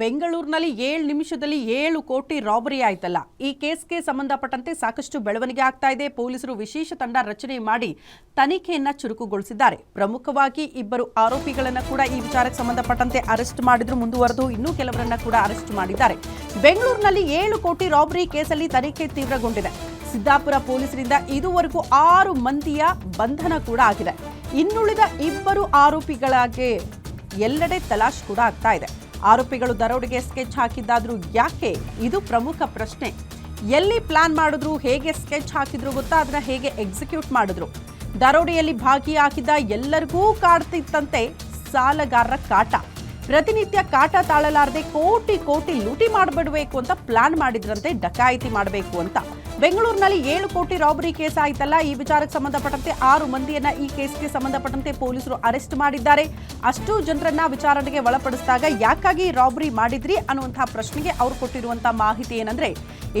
ಬೆಂಗಳೂರಿನಲ್ಲಿ ಏಳು ನಿಮಿಷದಲ್ಲಿ ಏಳು ಕೋಟಿ ರಾಬರಿ ಆಯ್ತಲ್ಲ. ಈ ಕೇಸ್ಗೆ ಸಂಬಂಧಪಟ್ಟಂತೆ ಸಾಕಷ್ಟು ಬೆಳವಣಿಗೆ ಆಗ್ತಾ ಇದೆ. ಪೊಲೀಸರು ವಿಶೇಷ ತಂಡ ರಚನೆ ಮಾಡಿ ತನಿಖೆಯನ್ನ ಚುರುಕುಗೊಳಿಸಿದ್ದಾರೆ. ಪ್ರಮುಖವಾಗಿ ಇಬ್ಬರು ಆರೋಪಿಗಳನ್ನ ಕೂಡ ಈ ವಿಚಾರಕ್ಕೆ ಸಂಬಂಧಪಟ್ಟಂತೆ ಅರೆಸ್ಟ್ ಮಾಡಿದ್ರು, ಮುಂದುವರೆದು ಇನ್ನೂ ಕೆಲವರನ್ನ ಕೂಡ ಅರೆಸ್ಟ್ ಮಾಡಿದ್ದಾರೆ. ಬೆಂಗಳೂರಿನಲ್ಲಿ ಏಳು ಕೋಟಿ ರಾಬರಿ ಕೇಸಲ್ಲಿ ತನಿಖೆ ತೀವ್ರಗೊಂಡಿದೆ. ಸಿದ್ದಾಪುರ ಪೊಲೀಸರಿಂದ ಇದುವರೆಗೂ ಆರು ಮಂದಿಯ ಬಂಧನ ಕೂಡ ಆಗಿದೆ. ಇನ್ನುಳಿದ ಇಬ್ಬರು ಆರೋಪಿಗಳಾಗಿ ಎಲ್ಲೆಡೆ ತಲಾಶ್ ಕೂಡ ಆಗ್ತಾ ಇದೆ. ಆರೋಪಿಗಳು ದರೋಡೆಗೆ ಸ್ಕೆಚ್ ಹಾಕಿದ್ದಾದ್ರೂ ಯಾಕೆ? ಇದು ಪ್ರಮುಖ ಪ್ರಶ್ನೆ. ಎಲ್ಲಿ ಪ್ಲಾನ್ ಮಾಡಿದ್ರು, ಹೇಗೆ ಸ್ಕೆಚ್ ಹಾಕಿದ್ರು ಗೊತ್ತಾ? ಅದನ್ನ ಹೇಗೆ ಎಕ್ಸಿಕ್ಯೂಟ್ ಮಾಡಿದ್ರು? ದರೋಡೆಯಲ್ಲಿ ಭಾಗಿಯಾಗಿದ್ದ ಎಲ್ಲರಿಗೂ ಕಾಡ್ತಿತ್ತಂತೆ ಸಾಲಗಾರರ ಕಾಟ. ಪ್ರತಿನಿತ್ಯ ಕಾಟ ತಾಳಲಾರದೆ ಕೋಟಿ ಕೋಟಿ ಲೂಟಿ ಮಾಡಿಬಿಡಬೇಕು ಅಂತ ಪ್ಲಾನ್ ಮಾಡಿದ್ರಂತೆ ಡಕಾಯಿತಿ ಮಾಡಬೇಕು ಅಂತ. ಬೆಂಗಳೂರಿನಲ್ಲಿ ಏಳು ಕೋಟಿ ರಾಬರಿ ಕೇಸ್ ಆಯಿತಲ್ಲ. ಈ ವಿಚಾರಕ್ಕೆ ಸಂಬಂಧಪಟ್ಟಂತೆ ಆರು ಮಂದಿಯನ್ನ ಈ ಕೇಸ್ಗೆ ಸಂಬಂಧಪಟ್ಟಂತೆ ಪೊಲೀಸರು ಅರೆಸ್ಟ್ ಮಾಡಿದ್ದಾರೆ. ಅಷ್ಟು ಜನರನ್ನ ವಿಚಾರಣೆಗೆ ಒಳಪಡಿಸಿದಾಗ ಯಾಕಾಗಿ ರಾಬರಿ ಮಾಡಿದ್ರಿ ಅನ್ನುವಂತಹ ಪ್ರಶ್ನೆಗೆ ಅವರು ಕೊಟ್ಟಿರುವಂತಹ ಮಾಹಿತಿ ಏನಂದ್ರೆ,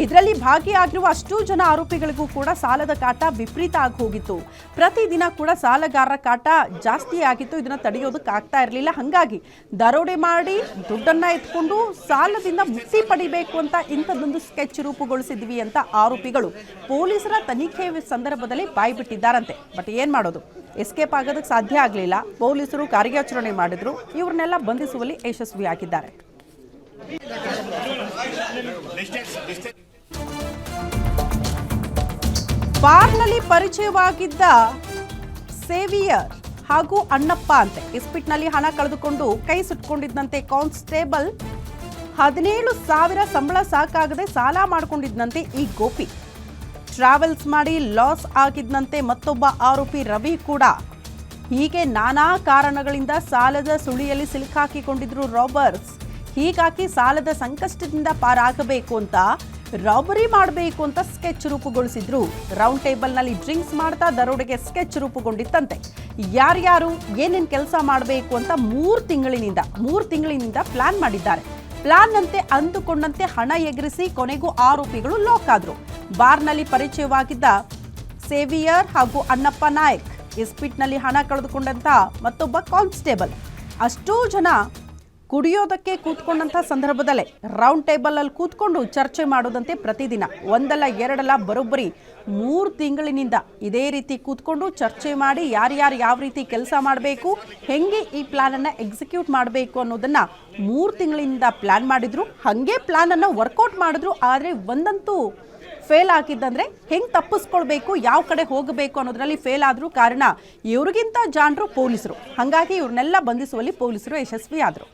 ಇದರಲ್ಲಿ ಭಾಗಿಯಾಗಿರುವ ಅಷ್ಟು ಜನ ಆರೋಪಿಗಳಿಗೂ ಕೂಡ ಸಾಲದ ಕಾಟ ವಿಪರೀತ ಆಗಿ ಹೋಗಿತ್ತು. ಪ್ರತಿದಿನ ಕೂಡ ಸಾಲಗಾರರ ಕಾಟ ಜಾಸ್ತಿ ಆಗಿತ್ತು. ಇದನ್ನ ತಡೆಯೋದಕ್ಕೆ ಆಗ್ತಾ ಇರಲಿಲ್ಲ. ಹಂಗಾಗಿ ದರೋಡೆ ಮಾಡಿ ದುಡ್ಡನ್ನ ಎತ್ಕೊಂಡು ಸಾಲದಿಂದ ಮುಕ್ತಿ ಪಡಿಬೇಕು ಅಂತ ಇಂಥದ್ದೊಂದು ಸ್ಕೆಚ್ ರೂಪುಗೊಳಿಸಿದ್ವಿ ಅಂತ ಆರೋಪಿಗಳು ಪೊಲೀಸರ ತನಿಖೆ ಸಂದರ್ಭದಲ್ಲಿ ಬಾಯ್ಬಿಟ್ಟಿದ್ದಾರಂತೆ. ಬಟ್ ಏನ್ ಮಾಡೋದು? ಎಸ್ಕೇಪ್ ಆಗೋದಕ್ಕೆ ಸಾಧ್ಯ ಆಗಲಿಲ್ಲ. ಪೊಲೀಸರು ಕಾರ್ಯಾಚರಣೆ ಮಾಡಿದ್ರು. ಇವ್ರನ್ನೆಲ್ಲ ಬಂಧಿಸುವಲ್ಲಿ ಯಶಸ್ವಿಯಾಗಿದ್ದಾರೆ. ಬಾರ್ನಲ್ಲಿ ಪರಿಚಯವಾಗಿದ್ದ ಸೇವಿಯರ್ ಹಾಗೂ ಅಣ್ಣಪ್ಪ ಅಂತೆ. ಇಸ್ಪಿಟ್ನಲ್ಲಿ ಹಣ ಕಳೆದುಕೊಂಡು ಕೈ ಸುಟ್ಕೊಂಡಿದ್ದಂತೆ ಕಾನ್ಸ್ಟೇಬಲ್ ಹದಿನೇಳು ಸಾವಿರ ಸಂಬಳ ಸಾಕಾಗದೆ ಸಾಲ ಮಾಡಿಕೊಂಡಿದ್ದಂತೆ ಈ ಗೋಪಿ. ಟ್ರಾವೆಲ್ಸ್ ಮಾಡಿ ಲಾಸ್ ಆಗಿದ್ದಂತೆ ಮತ್ತೊಬ್ಬ ಆರೋಪಿ ರವಿ ಕೂಡ. ಹೀಗೆ ನಾನಾ ಕಾರಣಗಳಿಂದ ಸಾಲದ ಸುಳಿಯಲ್ಲಿ ಸಿಲುಕಾಕಿಕೊಂಡಿದ್ರು ರಾಬರ್ಸ್. ಹೀಗಾಗಿ ಸಾಲದ ಸಂಕಷ್ಟದಿಂದ ಪಾರಾಗಬೇಕು ಅಂತ ರಾಬರಿ ಮಾಡಬೇಕು ಅಂತ ಸ್ಕೆಚ್ ರೂಪುಗೊಳಿಸಿದ್ರು. ರೌಂಡ್ ಟೇಬಲ್ನಲ್ಲಿ ಡ್ರಿಂಕ್ಸ್ ಮಾಡ್ತಾ ದರೋಡೆಗೆ ಸ್ಕೆಚ್ ರೂಪುಗೊಂಡಿತ್ತಂತೆ. ಯಾರ್ಯಾರು ಏನೇನು ಕೆಲಸ ಮಾಡಬೇಕು ಅಂತ ಮೂರು ತಿಂಗಳಿನಿಂದ ಮೂರು ತಿಂಗಳಿನಿಂದ ಪ್ಲಾನ್ ಮಾಡಿದ್ದಾರೆ. ಪ್ಲಾನ್ ಅಂತೆ ಅಂದುಕೊಂಡಂತೆ ಹಣ ಎಗರಿಸಿ ಕೊನೆಗೂ ಆರೋಪಿಗಳು ಲಾಕ್ ಆದ್ರು. ಬಾರ್ನಲ್ಲಿ ಪರಿಚಯವಾಗಿದ್ದ ಸೇವಿಯರ್ ಹಾಗೂ ಅಣ್ಣಪ್ಪ ನಾಯಕ್. ಇಸ್ಪಿಟ್ನಲ್ಲಿ ಹಣ ಕಳೆದುಕೊಂಡಂತ ಮತ್ತೊಬ್ಬ ಕಾನ್ಸ್ಟೇಬಲ್. ಅಷ್ಟೂ ಜನ ಕುಡಿಯೋದಕ್ಕೆ ಕೂತ್ಕೊಂಡಂಥ ಸಂದರ್ಭದಲ್ಲೇ ರೌಂಡ್ ಟೇಬಲ್ ಅಲ್ಲಿ ಕೂತ್ಕೊಂಡು ಚರ್ಚೆ ಮಾಡೋದಂತೆ ಪ್ರತಿದಿನ, ಒಂದಲ್ಲ ಎರಡಲ್ಲ ಬರೋಬ್ಬರಿ ಮೂರು ತಿಂಗಳಿನಿಂದ ಇದೇ ರೀತಿ ಕೂತ್ಕೊಂಡು ಚರ್ಚೆ ಮಾಡಿ ಯಾರ್ಯಾರು ಯಾವ ರೀತಿ ಕೆಲಸ ಮಾಡಬೇಕು, ಹೆಂಗೆ ಈ ಪ್ಲ್ಯಾನನ್ನು ಎಕ್ಸಿಕ್ಯೂಟ್ ಮಾಡಬೇಕು ಅನ್ನೋದನ್ನ ಮೂರು ತಿಂಗಳಿಂದ ಪ್ಲಾನ್ ಮಾಡಿದ್ರು, ಹಾಗೆ ಪ್ಲ್ಯಾನನ್ನು ವರ್ಕೌಟ್ ಮಾಡಿದ್ರು, ಆದರೆ ಒಂದಂತೂ ಫೇಲ್ ಆಗಿದ್ದಂದ್ರೆ ಹೆಂಗ್ ತಪ್ಪಿಸ್ಕೊಳ್ಬೇಕು, ಯಾವ ಕಡೆ ಹೋಗಬೇಕು ಅನ್ನೋದ್ರಲ್ಲಿ ಫೇಲ್ ಆದ್ರೂ ಕಾರಣ ಇವ್ರಿಗಿಂತ ಜಾಣರು ಪೊಲೀಸರು. ಹಾಗಾಗಿ ಇವ್ರನ್ನೆಲ್ಲ ಬಂಧಿಸುವಲ್ಲಿ ಪೊಲೀಸರು ಯಶಸ್ವಿ ಆದ್ರು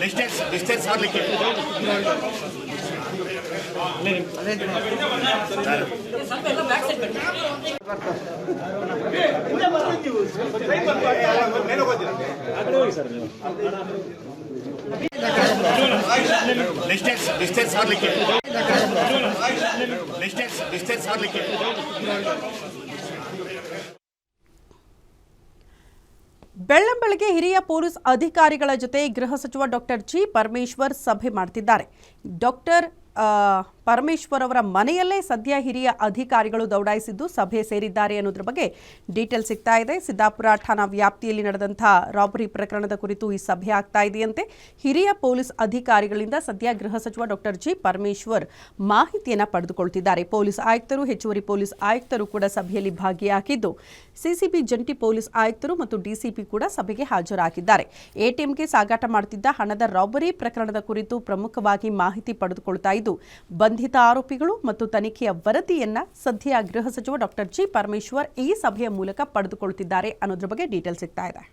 ಡಿಸ್ಟೆನ್ಸ್ ಡಿಸ್ಟೆನ್ಸ್ ಮಾಡಲಿಕ್ಕೆ ಡಿಸ್ಟೆನ್ಸ್ ಡಿಸ್ಟೆನ್ಸ್ ಹಿರಿಯ ಪೊಲೀಸ್ ಅಧಿಕಾರಿಗಳ ಜೊತೆ ಗೃಹ ಸಚಿವ ಡಾಕ್ಟರ್ ಜಿ ಪರಮೇಶ್ವರ್ ಸಭೆ ಮಾಡ್ತಿದ್ದಾರೆ. ಡಾಕ್ಟರ್ ಪರಮೇಶ್ವರ್ ಅವರ ಮನೆಯಲ್ಲೇ ಸದ್ಯ ಹಿರಿಯ ಅಧಿಕಾರಿಗಳು ದೌಡಾಯಿಸಿದ್ದು ಸಭೆ ಸೇರಿದ್ದಾರೆ ಅನ್ನೋದ್ರ ಬಗ್ಗೆ ಡೀಟೇಲ್ ಸಿಗ್ತಾ ಇದೆ. ಸಿದ್ದಾಪುರ ಠಾಣಾ ವ್ಯಾಪ್ತಿಯಲ್ಲಿ ನಡೆದಂತಹ ರಾಬರಿ ಪ್ರಕರಣದ ಕುರಿತು ಈ ಸಭೆ ಆಗ್ತಾ ಇದೆಯಂತೆ. ಹಿರಿಯ ಪೊಲೀಸ್ ಅಧಿಕಾರಿಗಳಿಂದ ಸದ್ಯ ಗೃಹ ಸಚಿವ ಡಾಕ್ಟರ್ ಜಿ ಪರಮೇಶ್ವರ್ ಮಾಹಿತಿಯನ್ನು ಪಡೆದುಕೊಳ್ತಿದ್ದಾರೆ. ಪೊಲೀಸ್ ಆಯುಕ್ತರು, ಹೆಚ್ಚುವರಿ ಪೊಲೀಸ್ ಆಯುಕ್ತರು ಕೂಡ ಸಭೆಯಲ್ಲಿ ಭಾಗಿಯಾಗಿದ್ದು, ಸಿಸಿಬಿ ಜಂಟಿ ಪೊಲೀಸ್ ಆಯುಕ್ತರು ಮತ್ತು ಡಿಸಿಪಿ ಕೂಡ ಸಭೆಗೆ ಹಾಜರಾಗಿದ್ದಾರೆ. ಎಟಿಎಂಗೆ ಸಾಗಾಟ ಮಾಡುತ್ತಿದ್ದ ಹಣದ ರಾಬರಿ ಪ್ರಕರಣದ ಕುರಿತು ಪ್ರಮುಖವಾಗಿ ಮಾಹಿತಿ ಪಡೆದುಕೊಳ್ತಾ ಇದ್ದು ಬಂಧಿತ ಆರೋಪಿಗಳು ಮತ್ತು ತನಿಖೆಯ ವರದಿಯನ್ನ ಸದ್ಯ ಗೃಹ ಸಚಿವ ಡಾಕ್ಟರ್ ಜಿ ಪರಮೇಶ್ವರ್ ಈ ಸಭೆಯ ಮೂಲಕ ಪಡೆದುಕೊಳ್ಳುತ್ತಿದ್ದಾರೆ ಅನ್ನೋದ್ರ ಬಗ್ಗೆ ಡೀಟೇಲ್ ಸಿಗ್ತಾ ಇದೆ